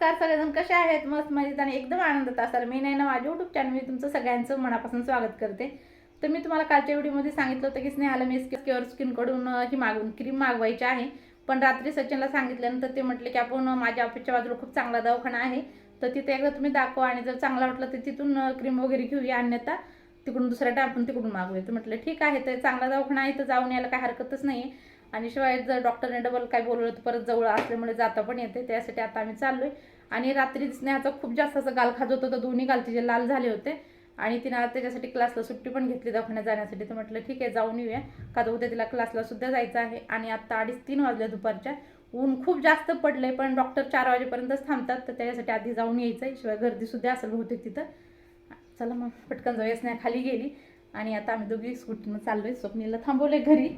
नमस्कार सगळेजण कसे आहेत? मस्त मजेत आणि एकदम आनंदात असाल. मी नाही ना माझ्या युट्यूब चॅनल तुमचं सगळ्यांचं मनापासून स्वागत करते. तर मी तुम्हाला कालच्या व्हिडिओमध्ये सांगितलं होतं की स्नेहाला मी केअर स्किनकडून ही मागून क्रीम मागवायची आहे. पण रात्री सचिनला सांगितल्यानंतर ते म्हटले की आपण माझ्या ऑफिसच्या बाजूला खूप चांगला दवाखाना आहे. तर तिथे एकदा तुम्ही दाखवा आणि जर चांगला वाटलं तर तिथून क्रीम वगैरे घेऊया अन्यथा तिकडून दुसऱ्या टाइम आपण तिकडून मागूया. तर म्हटलं ठीक आहे तर चांगला दवाखाना आहे तर जाऊन यायला काही हरकतच नाही आहे आणि शिवाय जर डॉक्टरने डबल काय बोलवलं तर परत जवळ असल्यामुळे जाता पण येते. त्यासाठी आता आम्ही चाललोय. आणि रात्री स्नेहाचा खूप जास्त असं गाल खात होतं तर दोन्ही गाल तिचे लाल झाले होते. आणि तिनं त्याच्यासाठी क्लासला सुट्टी पण घेतली दवाखान्यात जाण्यासाठी. तर म्हटलं ठीक आहे जाऊन येऊया. का तर उद्या तिला क्लासला सुद्धा जायचं आहे. आणि आता अडीच तीन वाजल्या दुपारच्या. ऊन खूप जास्त पडलंय पण डॉक्टर चार वाजेपर्यंतच थांबतात. तर त्याच्यासाठी आधी जाऊन यायचं आहे शिवाय गर्दी सुद्धा असेल बहुतेक तिथं. चला मग पटकन जाऊया. स्नेहा खाली गेली. आणि आता आम्ही दोघी स्कूटीनं चाललोय. स्वप्नीला थांबवले घरी.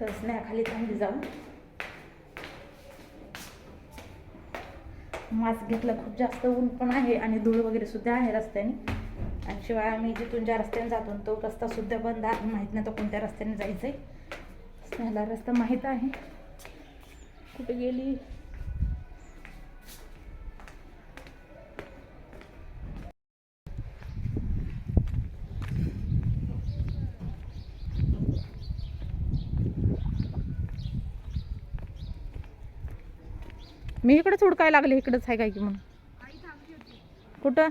तर स्नॅखाली चांगली थांबली जाऊन मास्क घेतलं खूप जास्त ऊन पण आहे आणि धूळ वगैरे सुद्धा आहे रस्त्याने. आणि शिवाय आम्ही जिथून ज्या रस्त्याने जातो तो रस्ता सुद्धा बंद आहे. माहीत नाही तो कोणत्या रस्त्याने जायचंय. स्नेहाला रस्ता माहीत आहे. कुठे गेली? मी इकडेच हुडकाय लागले इकडेच आहे काय की म्हणून. कुठं?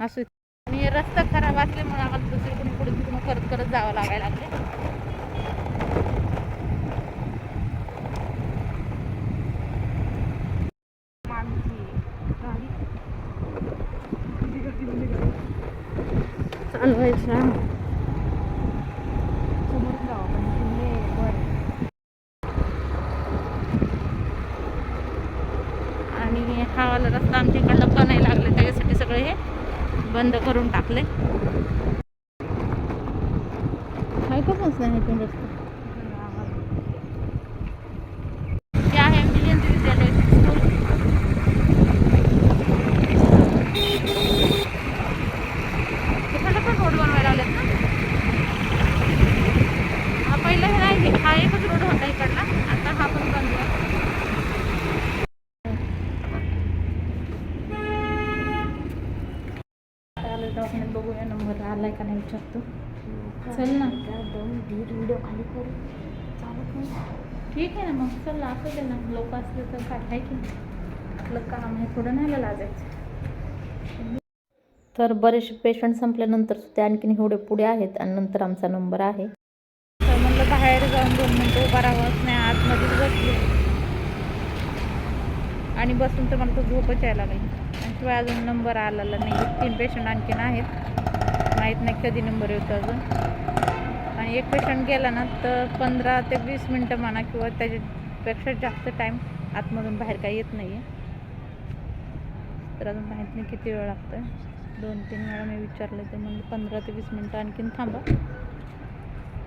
असू आणि रस्ता खराब असल्यामुळे आम्हाला दुसरीकडून पुढे तिकडून करत करत जावं लागायला लागले चालवायच्या समोरून जावं पण इथून लय वर आहे. आणि हा वाला रस्ता आमच्या इकडला बनायला लागले त्याच्यासाठी सगळे हे बंद करून टाकले काय का पोचला नाही पण रस्ता हे आहे मिलियन विद्यालय स्कूल तिकडे पण रोड बनवायला लागलेत ना हा पहिला हे नाही हा एकच रोड होता इकडला आता हा पण बंद आहे आलं दवाखान्यात बघूया नंबर आलाय का नाही विचारतो. चल ना. व्हिडिओ खाली करू चालत नाही ठीक आहे ना मग चल असू दे ना. लोक असले तर काय आहे की नाही? आपलं काम आहे थोडं नाही लाजायचं. तर बरेचसे पेशंट संपल्यानंतर सुद्धा आणखीन एवढे पुढे आहेत आणि नंतर आमचा नंबर आहे. तर म्हणलं बाहेर जाऊन दोन मिनटं उभा राहावंच नाही आतमध्येच बसले. आणि बसून तर मला तो झोपच यायला लागली. आणि वेळा अजून नंबर आलेला नाही. तीन पेशंट आणखीन आहेत. माहीत नाही कधी नंबर येतो अजून. आणि एक पेशंट गेला ना तर पंधरा ते वीस मिनटं म्हणा किंवा त्याच्यापेक्षा जास्त टाईम आतमधून बाहेर काही येत नाही आहे तर अजून माहीत नाही किती वेळ लागतो आहे दोन तीन वेळा मी विचारलं ते म्हणजे पंधरा ते वीस मिनटं आणखीन थांबा.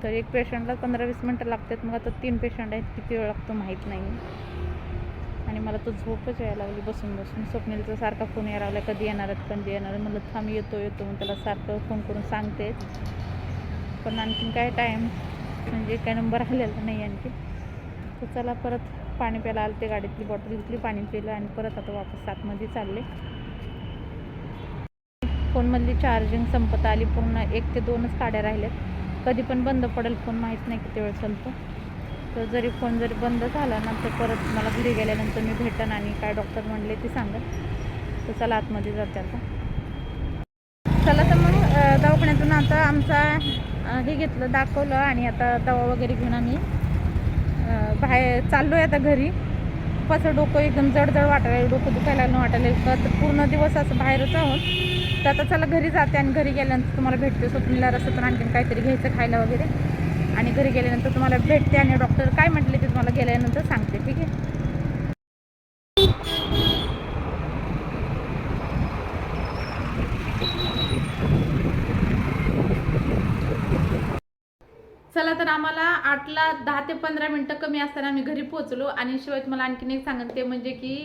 तर एक पेशंटला पंधरा वीस मिनटं लागतात. मग आता तीन पेशंट आहेत. किती वेळ लागतो माहीत नाही आणि मला तो झोपच यायला लागली बसून बसून. स्वप्नीलचा सारखा फोन यायला लागला कधी येणार आहेत? कधी येणार आहे म्हणलं थांब येतो येतो. मग त्याला सारखं फोन करून सांगते. पण आणखीन काय टाईम म्हणजे काय नंबर आलेला नाही आणखी तर चला परत पाणी प्यायला आलं ते गाडीतली बॉटल घेतली पाणी पिलं आणि परत आता वापस सातमध्ये चालले. फोनमधली चार्जिंग संपत आली. पूर्ण एक ते दोनच काड्या राहिल्यात. कधी पण बंद पडेल फोन माहीत नाही किती वेळ चालतो. तर जरी फोन जरी बंद झाला ना तर परत मला घरी गेल्यानंतर मी भेटन आणि काय डॉक्टर म्हणले ते सांगेल तर चला आतमध्ये जाते आता. चला तर मग दवाखान्यातून आता आमचा हे घेतलं दाखवलं आणि आता दवा वगैरे घेऊन आम्ही बाहेर चाललो आहे आता घरी. कसं डोकं एकदम जडजड वाटायला डोकं दुखायला लागलं वाटायला का तर पूर्ण दिवस असं बाहेरच आहोत. तर आता चला घरी जाते आणि घरी गेल्यानंतर तुम्हाला भेटते. स्वप्नीला रस्त्यातून आणखीन काहीतरी घ्यायचं खायला वगैरे. आणि घरी गेल्यानंतर तुम्हाला भेटते आणि डॉक्टर काय म्हटले ते तुम्हाला गेल्यानंतर सांगते ठीक आहे? चला तर आम्हाला आठला दहा ते पंधरा मिनटं कमी असताना आम्ही घरी पोहोचलो आणि शिवाय तुम्हाला आणखीन एक सांगेन ते म्हणजे की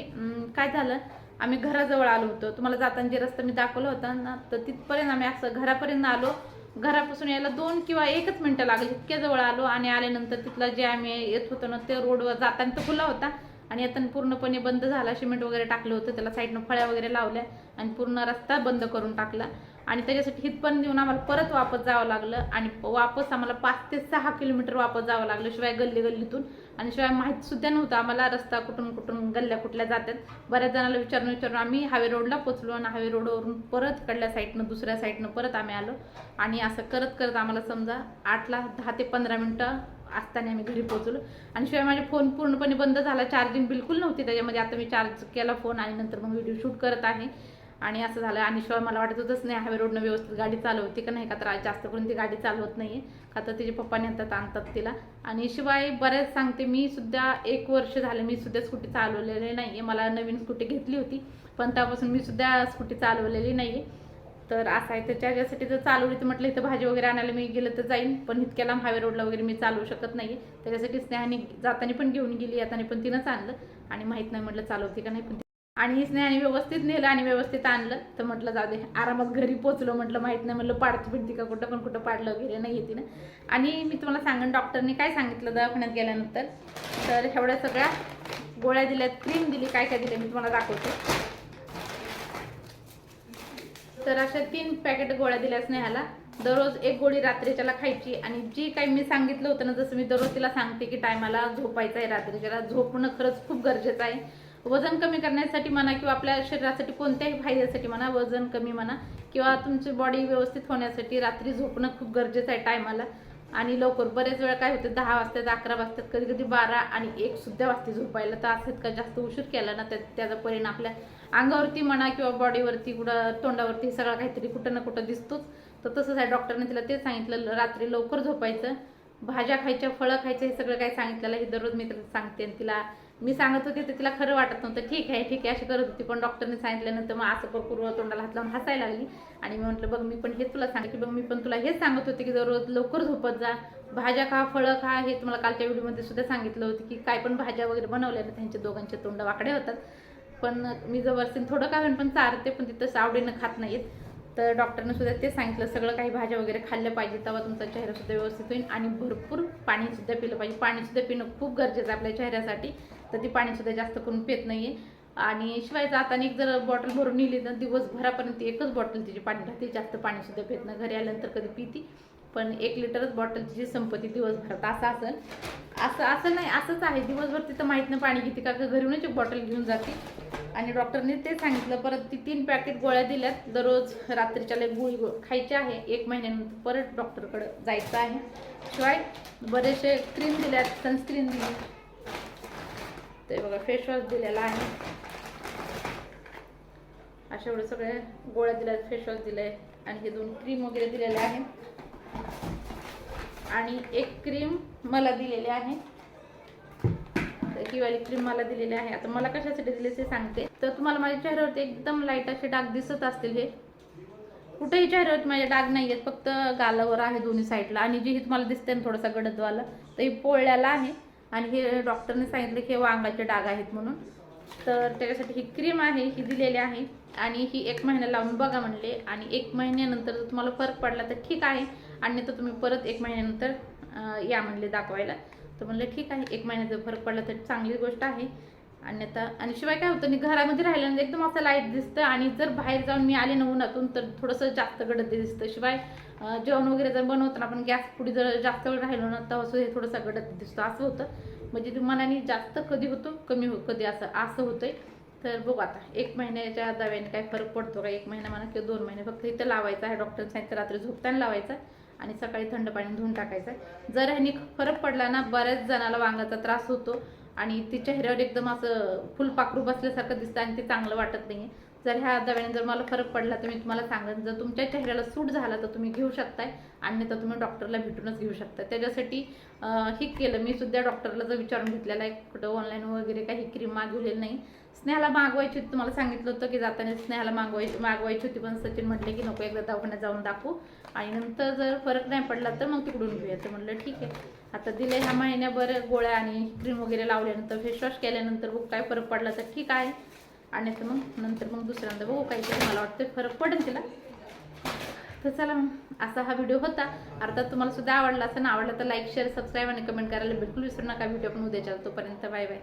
काय झालं? आम्ही घराजवळ आलो होतो. तुम्हाला जाताना जे रस्ता मी दाखवला होता ना तर तिथपर्यंत आम्ही असं घरापर्यंत आलो. घरापासून यायला दोन किंवा एकच मिनटं लागली. इतक्या जवळ आलो आणि आल्यानंतर तिथला जे आम्ही येत होतो ना ते रोडवर जाताना तो खुला होता. आणि आता पूर्णपणे बंद झाला. सिमेंट वगैरे टाकलं होतं. त्याला साईडनं फळ्या वगैरे लावल्या आणि पूर्ण रस्ता बंद करून टाकला. आणि त्याच्यासाठी हितपण देऊन आम्हाला परत वापस जावं लागलं आणि वापस आम्हाला पाच ते सहा किलोमीटर वापस जावं लागलं शिवाय गल्ली गल्लीतून. आणि शिवाय माहीत सुद्धा नव्हतं आम्हाला रस्ता कुठून कुठून गल्ल्या कुठल्या जातात. बऱ्याच जणांना विचारून विचारून आम्ही हायवे रोडला पोचलो आणि हायवे रोडवरून परत कडल्या साईडनं दुसऱ्या साईडनं परत आम्ही आलो. आणि असं करत करत आम्हाला समजा आठला दहा ते पंधरा मिनटं असताना आम्ही घरी पोहोचलो आणि शिवाय माझे फोन पूर्णपणे बंद झाला. चार्जिंग बिलकुल नव्हती त्याच्यामध्ये. आता मी चार्ज केला फोन आणि नंतर मग व्हिडिओ शूट करत आहे. आणि असं झालं. आणि शिवाय मला वाटत होतंच नाही हायवे रोडनं व्यवस्थित गाडी चालवते का नाही? का तर आज जास्त करून ती गाडी चालवत नाही का तर तिचे पप्पा नेतात आणतात तिला. आणि शिवाय बऱ्याच सांगते मी सुद्धा एक वर्ष झाले मी सुद्धा स्कूटी चालवलेली नाही आहे मला नवीन स्कूटी घेतली होती पण त्यापासून मी सुद्धा स्कूटी चालवलेली नाही आहे तर असं आहे. तर त्याच्यासाठी जर चालवली तर म्हटलं इथं भाजी वगैरे आणायला मी गेलं तर जाईन पण इतक्या लांब हायवे रोडला वगैरे मी चालवू शकत नाही त्याच्यासाठी स्नेहाने जाताना पण घेऊन गेली येताना पण तिनंच आणलं. आणि माहीत नाही म्हटलं चालवते का नाही पण ती- आणि स्नेहाने व्यवस्थित नेलं आणि व्यवस्थित आणलं. तर म्हटलं जाऊ दे आरामात घरी पोचलो म्हटलं माहीत नाही म्हटलं पाडती पिडती का कुठं पण कुठं पाडलं वगैरे नाही येते ना आणि मी तुम्हाला सांगेन डॉक्टरने काय सांगितलं दवाखान्यात गेल्यानंतर? तर एवढ्या सगळ्या गोळ्या दिल्यात क्रीम दिली काय काय दिलं मी तुम्हाला दाखवते. तर अशा तीन पॅकेट गोळ्या दिल्या स्नेहाला. दररोज एक गोळी रात्रीच्याला खायची आणि जी काही मी सांगितलं होतं ना जसं मी दररोज तिला सांगते की टायमाला झोपायचं आहे रात्रीच्याला झोपणं खरंच खूप गरजेचं आहे. वजन कमी करण्यासाठी म्हणा किंवा आपल्या शरीरासाठी कोणत्याही फायद्यासाठी म्हणा वजन कमी म्हणा किंवा तुमची बॉडी व्यवस्थित होण्यासाठी रात्री झोपणं खूप गरजेचं आहे टायमाला. आणि लवकर बरेच वेळा काय होते दहा वाजतात अकरा वाजतात कधी कधी बारा आणि एक सुद्धा वाजते झोपायला. तर असं का जास्त उशीर केला ना त्या त्याचा परिणाम आपल्या अंगावरती म्हणा किंवा बॉडीवरती कुठं तोंडावरती सगळं काहीतरी कुठं ना कुठं दिसतोच. तर तसंच आहे डॉक्टरने तिला तेच सांगितलं रात्री लवकर झोपायचं. भाज्या खायच्या फळं खायचं हे सगळं काही सांगितलेलं हे दररोज मी तिला सांगते आणि तिला मी सांगत होते तर तिला खरं वाटत नव्हतं. ठीक आहे ठीक आहे अशी करत होती. पण डॉक्टरने सांगितल्यानंतर मग असं पूर्व तोंडाला हात लावून हसायला लागली. आणि मी म्हटलं बघ मी पण हेच तुला सांगते बघ मी पण तुला हेच सांगत होते की दररोज लवकर झोपत जा. भाज्या खा फळं खा. हे तुम्हाला कालच्या व्हिडिओमध्ये सुद्धा सांगितलं होतं की काय पण भाज्या वगैरे बनवल्या ना त्यांचे दोघांचे तोंड वाकडे होतात. पण मी जवळ थोडं काय पण चारते पण तिथं आवडीनं खात नाहीत. तर डॉक्टरने सुद्धा ते सांगितलं सगळं काही भाज्या वगैरे खाल्ल्या पाहिजे तेव्हा तुमचा चेहरा सुद्धा व्यवस्थित होईल आणि भरपूर पाणी सुद्धा पिलं पाहिजे. पाणी सुद्धा पिणं खूप गरजेचं आहे आपल्या चेहऱ्यासाठी. तर ती पाणी सुद्धा जास्त करून पेत नाही आहे आणि शिवाय जाताना एक जर बॉटल भरून नेली तर दिवसभरापर्यंत एकच बॉटल तिची पाणी राहते जास्त पाणी सुद्धा नाही. घरी आल्यानंतर कधी पिती पण एक लिटरच बॉटल तिची संपत्ती दिवसभरात. असं असेल. असं असं नाही असंच आहे. दिवसभर तिथं माहीत नाही पाणी किती का घरूनच एक बॉटल घेऊन जाते. आणि डॉक्टरने ते सांगितलं परत ती तीन पॅकेट गोळ्या दिल्यात. दररोज रात्रीच्याला एक गोळी गो- खायची आहे. एक महिन्यानंतर परत डॉक्टरकडं जायचं आहे. शिवाय बरेचसे क्रीम दिल्यात सनस्क्रीन दिली. ते बघा फेसवॉश दिलेला आहे. अशा एवढे सगळे गोळ्या दिल्यात फेसवॉश दिले आणि हे दोन क्रीम वगैरे दिलेले आहेत आणि एक क्रीम मला दिलेली आहे. तर क्रीम मला दिलेली आहे. आता मला कशासाठी दिले ते सांगते. तर तुम्हाला माझ्या चेहऱ्यावरती एकदम लाइट असे डाग दिसत असतील हे. कुठेही चेहऱ्यावरती माझे डाग नाही आहेत. फक्त गालावर आहे दोन्ही साईडला आणि जी ही तुम्हाला दिसते ना थोडासा गडदवाला तर ही पोळल्याला आहे. आणि हे डॉक्टरने सांगितलं की हे वांगाचे डाग आहेत म्हणून. तर त्याच्यासाठी ही क्रीम आहे ही दिलेली आहे. आणि ही एक महिना लावून बघा म्हणले. आणि एक महिन्यानंतर जर तुम्हाला फरक पडला तर ठीक आहे. आणि तर तुम्ही परत एक महिन्यानंतर या म्हणले दाखवायला. तर म्हणलं ठीक आहे. एक महिन्यात जर फरक पडला तर चांगली गोष्ट आहे. अन्यथा आणि शिवाय काय होतं घरामध्ये राहिल्यानंतर एकदम असं लाइट दिसतं आणि जर बाहेर जाऊन मी आले ना उन्हातून तर थोडंसं जास्त गडद दिसतं. शिवाय जेवण वगैरे जर बनवताना आपण गॅस पुढे जर जास्त वेळ राहिलो ना तर असं हे थोडंसं गडद दिसतं. असं होतं. म्हणजे ते मनाने जास्त कधी होतो कमी हो कधी असं असं होतंय. तर बघू आता एक महिन्याच्या दव्याने काय फरक पडतो का? एक महिना म्हणा किंवा दोन महिने फक्त इथं लावायचं आहे. डॉक्टर सांगितलं रात्री झोपताना लावायचा आणि सकाळी थंड पाणी धुवून टाकायचं आहे. जर ह्यानी फरक पडला ना बऱ्याच जणाला वांगाचा त्रास होतो. आणि ती चेहऱ्यावर एकदम असं फुलपाखरू बसल्यासारखं दिसतं आणि ते चांगलं वाटत नाही जर ह्या दव्याने जर मला फरक पडला तर मी तुम्हाला सांगेन. जर तुमच्या चेहऱ्याला सूट झाला तर तुम्ही घेऊ शकताय आणि तर तुम्ही डॉक्टरला भेटूनच घेऊ शकता त्याच्यासाठी हे केलं. मी सुद्धा डॉक्टरला जर विचारून घेतलेलं आहे कुठं ऑनलाईन वगैरे काही क्रीम मागवलेली नाही. स्नेहाला मागवायची होती तुम्हाला सांगितलं होतं की जाताना स्नेहाला मागवायची मागवायची होती पण सचिन म्हटले की नको एकदा दवाखान्यात जाऊन दाखवू. आणि नंतर जर फरक नाही पडला तर मग तिकडून घेऊया. तर म्हटलं ठीक आहे. आता दिले ह्या महिन्याभर गोळ्या आणि क्रीम वगैरे लावल्यानंतर फेसवॉश केल्यानंतर मग काय फरक पडला तर ठीक आहे. आणि तर मग. नंतर मग दुसऱ्यांदा बघू काहीतरी मला वाटतं फरक पडेल तिला. तर चला मग. असा हा व्हिडिओ होता. अर्थात तुम्हाला सुद्धा आवडला असं ना आवडला तर लाईक शेअर सबस्क्राईब आणि कमेंट करायला बिलकुल विसरू नका. व्हिडिओ पण उद्याच्या तोपर्यंत बाय बाय